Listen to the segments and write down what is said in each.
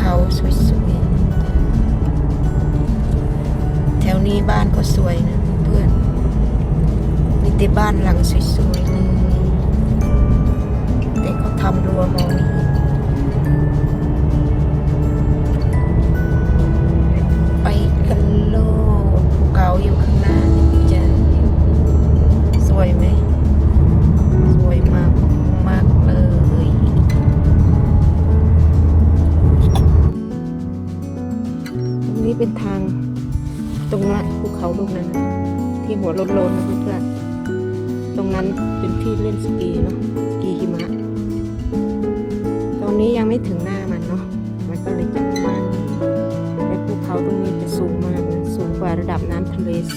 เขาสวยๆ แถวนี้บ้านก็สวยนะเพื่อนมีแต่บ้านหลังสวยๆเลยแต่เขาทำรั้วมองไม่เห็น ตรงนั้นภูเขาลูกนั้น ที่หัวโลนๆนะเพื่อนตรงนั้นเป็นที่เล่นสกีเนาะสกีหิมะ ตอนนี้ยังไม่ถึงหน้ามันเนาะมันก็เลยจะประมาและภูเขาตรงนี้จะสูงมากนะสูงกว่าระดับน้ำทะเล2,700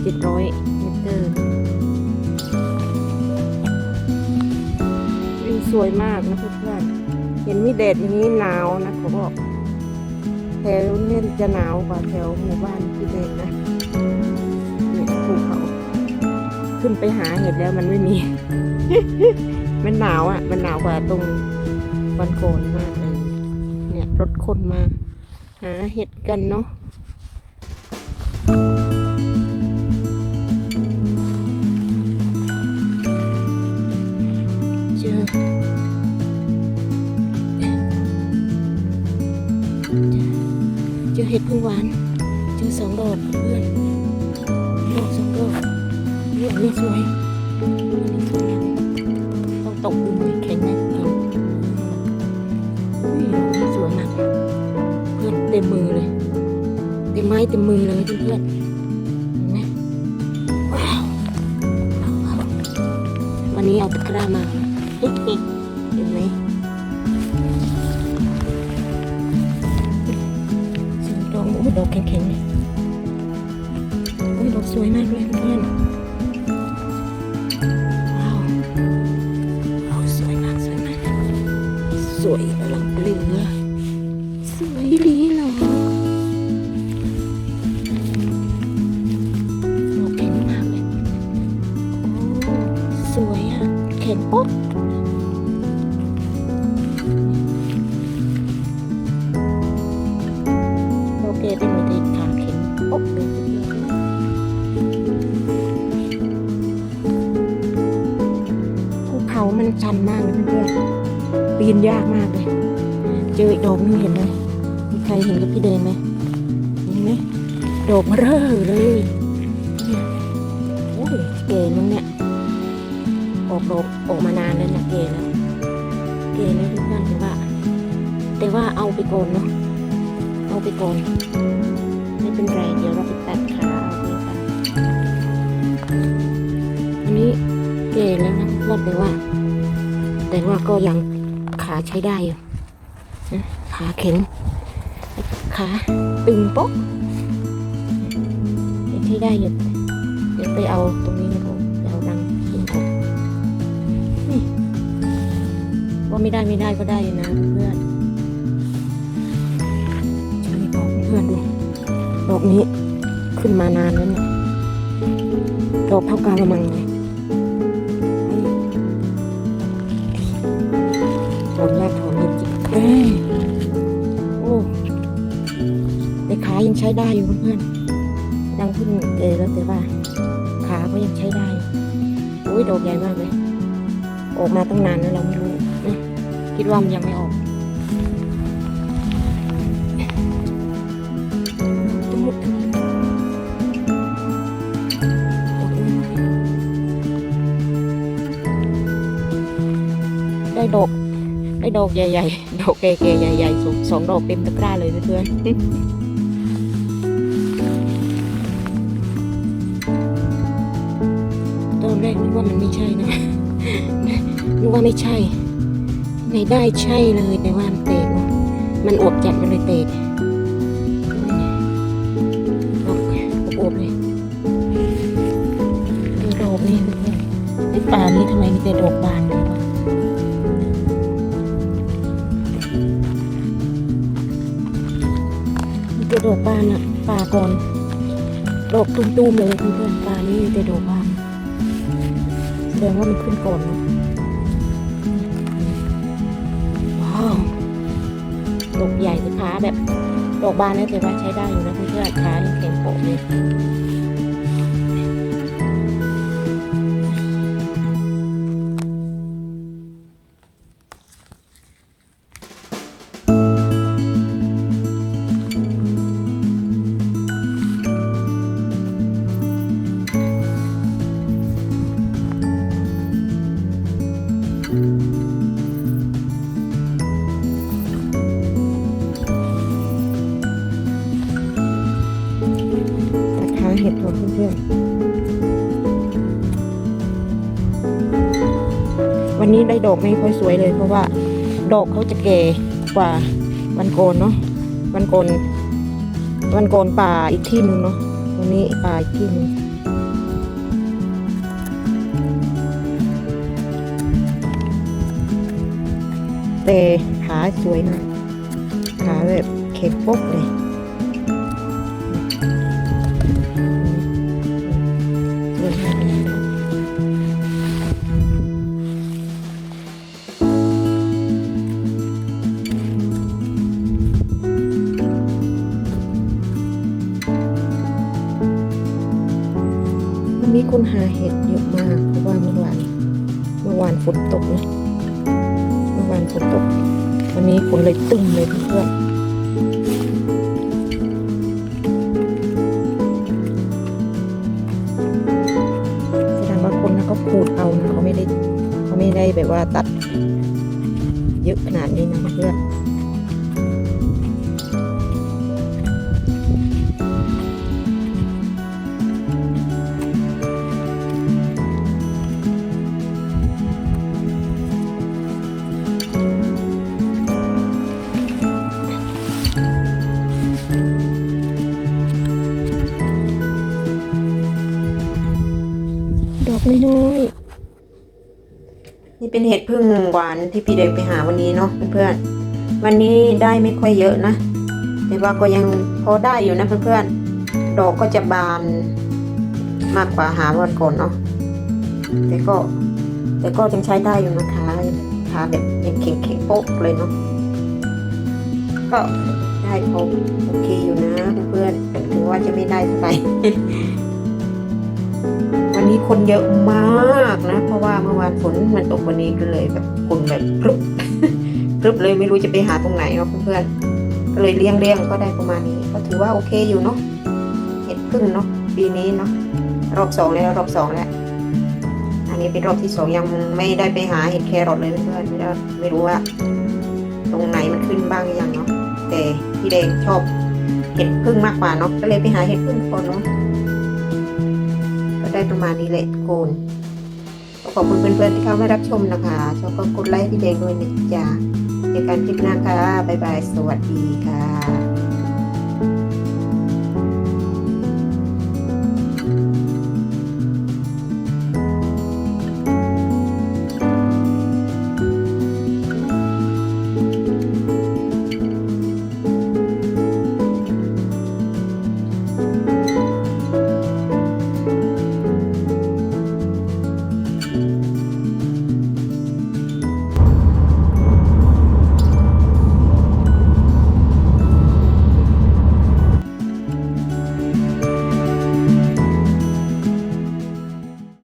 เมตรวิวสวยมากนะเพื่อนๆเห็นมีแดดอย่างนี้หนาวนะเขาบอก แถวเนี่ยจะหนาวกว่าแถวหมู่บ้านพี่เดนนะเนี่ยภูเขา ขึ้นไปหาเห็ดแล้วมันไม่มี มันหนาวอะ มันหนาวกว่าตรงวันโกนมากเลยเนี่ยรถคนมา หาเห็ดกันเนาะเจอ เห็ดพึ่งหวานเจอสองดอกเพื่อนดอกสองดอกนี่อันนี้สวยอันนี้สวยต้องตกดูหน่อแข็งไหมเห็นอุ้ยดอกนี้สวยมากเพื่อนเต็มมือเลยเต็มไม้เต็มมือเลยเพื่อนนไหมว้าวว้าววันนี้เอาตะกร้ามา อ้ดอกแข็งๆเลยอุ้ยดอกสวยมากเลยเพื่อนว้าวว้าวสวยมากสวยมากสวยอลังเลือสวยดีเหรอดอกแข็งมากเลยโอ้สวยอะแข็งป๊อ มันชันมากเลยเพื่อนๆปีนยากมากเลย เจออีกดอกนึงเห็นไหมมีใครเห็นกับพี่เดนไหมเห็นไหมดอกเบ้อเลยโอ้ยเก๋มั้งเนี่ยออกดอกออกมานานแล้วนี่ยเก๋แล้วเก๋แล้วเพื่อนๆแต่ว่า แต่ว่าเอาไปก่อนเนาะเอาไปก่อนไม่เป็นไรเดี๋ยวเราไปตัดขาเอาไปกันอันนี้เก๋แล้วนะเพื่อนแต่ว่า แต่ว่าก็ยังขาใช้ได้อยู่ขาแข็งขาตึงป๊กยังใช้ได้อยู่เดี๋ยวไปเอาตรงนี้นะผมไปเอารังหินออกนี่ว่าไม่ได้ไม่ได้ก็ได้นะเพื่อนช่วยบอกเพื่อนดูดอกนี้ขึ้นมานานแล้วเนี่ยดอกเท่ากาละมังเลย ยังใช้ได้อยู่เพื่อนๆยังขึ้นเออแล้วแต่ว่า ขาก็ยังใช้ได้โอ้ยดอกใหญ่มากเลยออกมาตั้งนานแล้วเราไม่รู้นะคิดว่ามันยังไม่ออกตมุดได้ดอกได้ดอกใหญ่ๆ ดอกแก่ๆใหญ่ๆสองสองดอกเต็มตะกร้าเลยเพื่อนๆ กว่ามันไม่ใช่นะนึกว่าไม่ใช่ไม่ได้ใช่เลยแต่ว่ามันเตกเนอะมันอวบจัดมันเลยเตกดอกอวบๆเลยดูดอกนี่เพื่อนๆไอ้ป่านี้ทำไมมีแต่ดอกบานเลยวะมีแต่ดอกบานอะป่าก่อนดอกตุ้มๆเลยเพื่อนๆป่านี้มีแต่ดอกบาน ดงว่ามันขึ้นก่อนนะว้าวดอกใหญ่สิคาแบบดอกบานนี่าจะว่าใช้ได้อยู่นะเพื่อนๆขาแข็งโปะเลย วันนี้ได้ดอกไม่ค่อยสวยเลย เพราะว่าดอกเขาจะแก่กว่าวันโกนเนาะวันโกนวันโกนป่าอีกที่หนึ่งเนาะวันนี้ป่าอีกที่หนึ่งแต่ขาสวยนะขาแบบเข็มปกเลย นหาเห็ดเยอะมากเพราะว่าเมื่อวานเมื่อวานฝนตกนะเมื่อวานฝนตก วันนี้ฝนเลยตึมเลยเพื่อนแสดงว่าคนนะเขาขูดเอานะเขาไม่ได้เขาไม่ได้แบบว่าตัดเยอะขนาดนี้นะเพื่อน น้อยๆนี่เป็นเห็ดพึ่งหวานที่พี่เด็กไปหาวันนี้เนาะเพื่อนๆวันนี้ได้ไม่ค่อยเยอะนะ แต่ว่าก็ยังพอได้อยู่นะเพื่อนๆดอกก็จะบานมากกว่าหาวันก่อนเนาะแต่ก็แต่ก็ยังใช้ได้อยู่นะคะขาแบบยังแข็งๆโป๊กเลยเนาะก็ได้พอโอเคอยู่นะเพื่อนๆถึงว่าจะไม่ได้เท่าไหร่ นี้คนเยอะมากนะ เพราะว่าเมื่อวานฝนมันตกวันนี้ก็เลยแบบคนแบบพรึบพรึบเลยไม่รู้จะไปหาตรงไหนเนาะเพื่อนก็เลยเลี้ยงเลี้ยงก็ได้ประมาณนี้ ก็ถือว่าโอเคอยู่เนาะเห็ดพึ่งเนาะปีนี้เนาะรอบสองแล้วรอบสองแล้วอันนี้เป็นรอบที่สองยังไม่ได้ไปหาเห็ดแครอทเลยเพื่อนไม่ได้ไม่รู้ว่า ตรงไหนมันขึ้นบ้างหรือยังเนาะแต่พี่เด็กชอบเห็ดพึ่งมากกว่าเนาะก็เลยไปหาเห็ดพึ่งก่อนเนาะ ได้ประมาณนี้แหละทุกคนขอบคุณเพื่อนๆที่เข้ามารับชมนะคะชอบก็กดไลค์พี่แดงด้วยนะจ๊ะเจอกันคลิปหน้าค่ะบ๊ายบาย สวัสดีค่ะ